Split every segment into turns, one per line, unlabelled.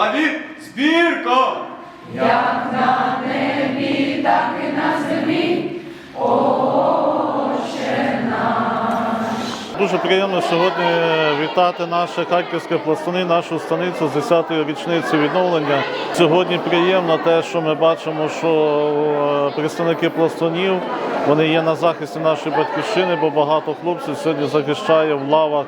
славі
збірка.
Як на небі, так і на землі. Отче наш.
Дуже приємно сьогодні е, вітати наше харківське пластуни, нашу станицю з 10-ї річниці відновлення. Сьогодні приємно те, що ми бачимо, що е, представники пластунів вони є на захисті нашої батьківщини, бо багато хлопців сьогодні захищає в лавах.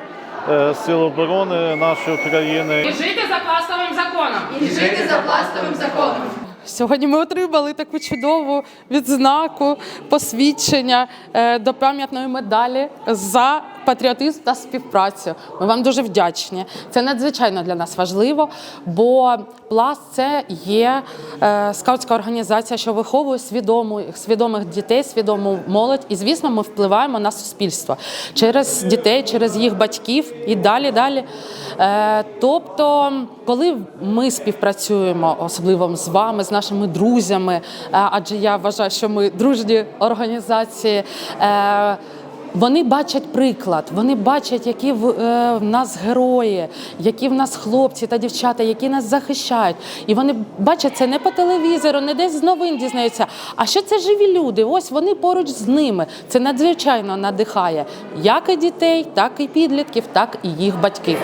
Е, Сил оборони нашої країни
і жити за класовим законом і жити за пластовим законом. Сьогодні ми отримали таку чудову відзнаку посвідчення е, до пам'ятної медалі за патріотизм та співпрацю. Ми вам дуже вдячні. Це надзвичайно для нас важливо, бо пласт це є е, скаутська організація, що виховує свідому, свідомих дітей, свідому молодь. І звісно, ми впливаємо на суспільство через дітей, через їх батьків і далі далі. Е, тобто, коли ми співпрацюємо, особливо з вами, з нашими друзями, е, адже я вважаю, що ми дружні організації. Вони бачать приклад, вони бачать, які в, е, в нас герої, які в нас хлопці та дівчата, які нас захищають. І вони бачать це не по телевізору, не десь з новин дізнаються. А що це живі люди? Ось вони поруч з ними. Це надзвичайно надихає як і дітей, так і підлітків, так і їх батьків.